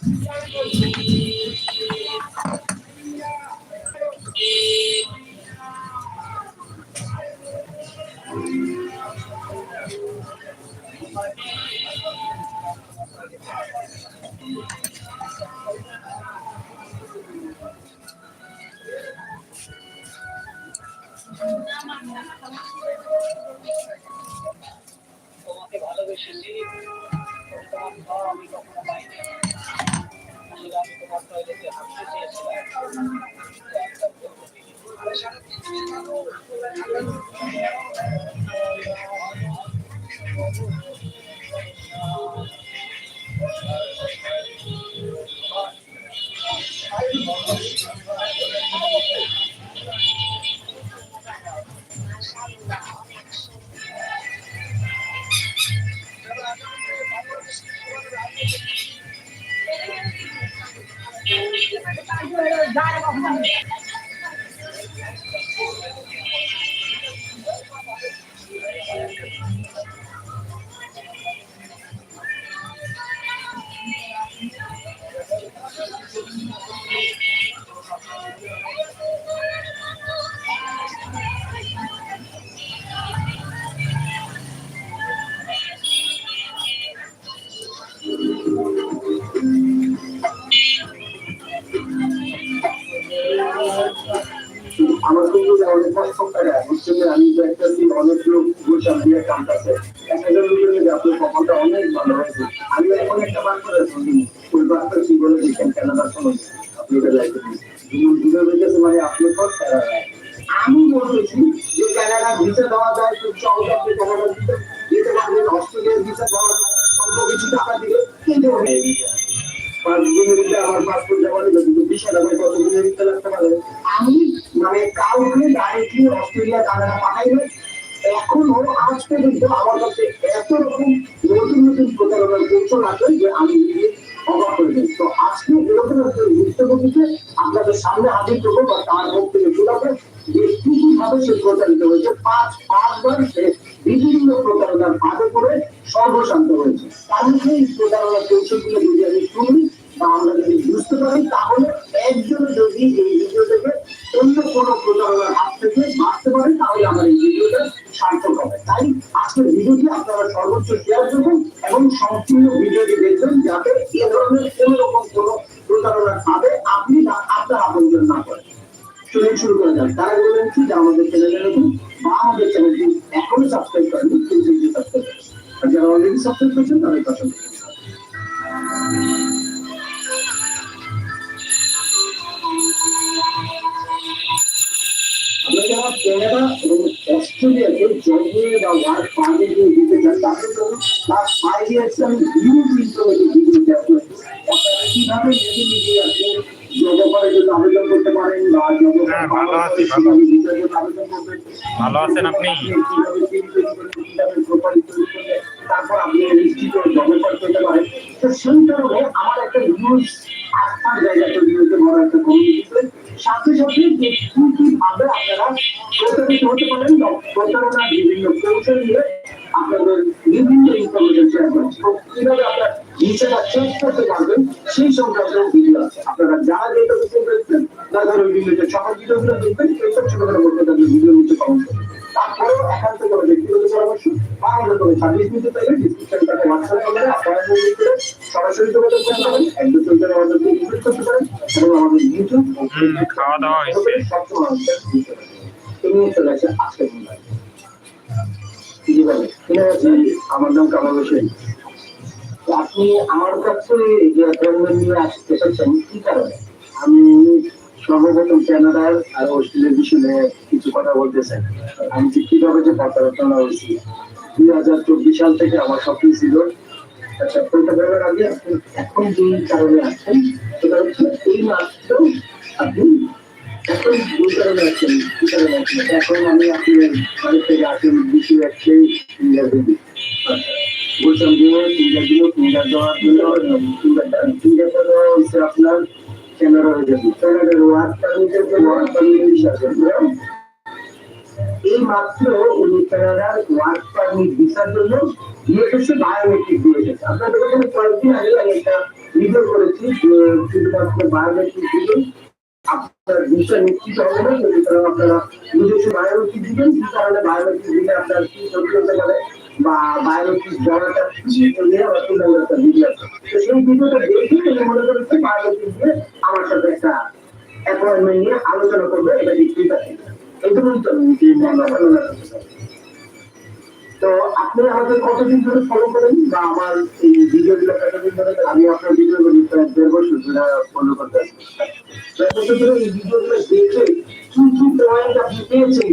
三十多 আমার কিন্তু অনেক কষ্ট করে আসলে আমি দেখতেছি অনেক লোক দিয়ে মধ্যে আপনার কপালটা অনেক ভালো হয়েছে। আমি এখন একটা বার করে ওই বার্তা কি বলে আপনি এটা দুজন আপনি কষ্ট আমি বলতেছি আমার পাসপোর্ট জমা দিলে কিন্তু বিশ কত লাগতে পারে আমি? মানে কাউকে ডাইরেক্টলি অস্ট্রেলিয়া কানাডা পাঠাইলে। এখনও আজ পর্যন্ত আমার কাছে এত রকম নতুন নতুন প্রতারণার কৌশল আছে যে আমি অবাক হয়ে যাই তো আজকে এরকম একটা গুরুত্বপূর্ণকে আপনাদের সামনে হাজির করব বা তার মুখ থেকে শোনাবো কীভাবে সে প্রচারিত হয়েছে পাঁচ পাঁচবার সে বিভিন্ন প্রতারণার ফাঁদে পড়ে সর্বশান্ত হয়েছে। কারণ সেই প্রতারণার কৌশলগুলো যদি আমি শুনি বা আমরা যদি বুঝতে পারি, তাহলে একজন যদি এই ভিডিও থেকে অন্য কোনো প্রতারণার হাত থেকে বাঁচতে তাহলে আমার এই ভিডিওটা সার্থক হবে। তাই আজকের ভিডিওটি আপনারা সর্বোচ্চ শেয়ার করবেন এবং সম্পূর্ণ ভিডিওটি দেখবেন যাতে এ ধরনের কোনো কোনো প্রতারণার ফাঁদে আপনি বা আপনার আপনজন না করেন। শুনে শুরু করা যাক। তারা বলবেন কি যে আমাদের চ্যানেলে নতুন বা আমাদের চ্যানেলটি এখনও সাবস্ক্রাইব করেনি প্লিজ সাবস্ক্রাইব করুন যারা করেছেন, তাদের পছন্দ কানাডা এবং বা দিতে চান তাদের জন্য লাস্ট ফাইভ ইয়ার্স আমি হিউজ ইনফরমেটিভ ভিডিও দেওয়া কীভাবে নিজে নিজে আপনি জব অফারের জন্য আবেদন করতে পারেন বা হ্যাঁ, ভালো আছি, ভালো। আবেদন করবেন ভালো আছেন আপনি? কীভাবে কীভাবে তারপর আপনি নিশ্চিত জব অফার পারেন তো সেই কারণে আমার একটা আস্থার জায়গা তৈরি হয়েছে বড় একটা কমিউনিটিতে সাথে সাথে যে কি কি ভাবে আপনারা বা বিভিন্ন কৌশল নিয়ে আপনাদের বিভিন্ন ইনফরমেশন শেয়ার করেন তো কীভাবে আপনার ভিসাটা চেক করতে পারবেন ভিডিওতে সকল ভিডিওগুলো দেখবেন এইসব ছোটখাটো করতে তাদের ভিডিও কমেন্ট করবেন তারপরেও একান্ত কোনো ব্যক্তিগত পরামর্শ বা আমাদের কোনো সার্ভিস নিতে খাওয়া দাওয়া হয়েছে। আমার নাম কামাল হোসেন আপনি আমার কাছে আমি সর্বপ্রথম কানাডার আর অস্ট্রেলিয়ার বিষয়ে কিছু কথা বলতে চাই। আমি যে কীভাবে যে প্রত্যাবর্তন হয়েছি, দুই হাজার চব্বিশ সাল থেকে আমার স্বপ্ন ছিল। আচ্ছা বলার আগে? আপনি এখন যে কারণে আসছেন, সেটা হচ্ছে এই মাত্র আপনি এখন আমি আপনি বাড়ি থেকে আসেন বিষয় একটাই ইন্টারভিউ আচ্ছা বলছিলাম যে ইন্টারভিউ ফিঙ্গার দেওয়ার জন্য ফিঙ্গারটা ফিঙ্গারটা দেওয়া হচ্ছে আপনার ক্যামেরা যাবে ক্যামেরার ওয়ার্ক পারমিটের জন্য ওয়ার্ক পারমিট হিসাবে এই মাত্র উনি কানাডার ওয়ার্ক পারমিট ভিসার জন্য নিজস্ব বায়োমেট্রিক আপনার বিষয় নিশ্চিত হবে না সুতরাং আপনারা নিজস্ব বায়োমেট্রিক দিবেন কি কারণে বায়োমেট্রিক দিলে আপনার কি ক্ষতি হতে পারে বা ভিডিও তো মনে করেছি আমার আলোচনা করবে এটা ঠিক আছে এইটুকুই তো আপনি আমাকে কতদিন ধরে ফলো করেন বা আমার এই ভিডিওগুলো কতদিন ধরে আমি আপনার ভিডিওগুলো দেড় বছর ধরে ফলো করতে এই ভিডিওগুলো দেখে কি কি পয়েন্ট আপনি পেয়েছেন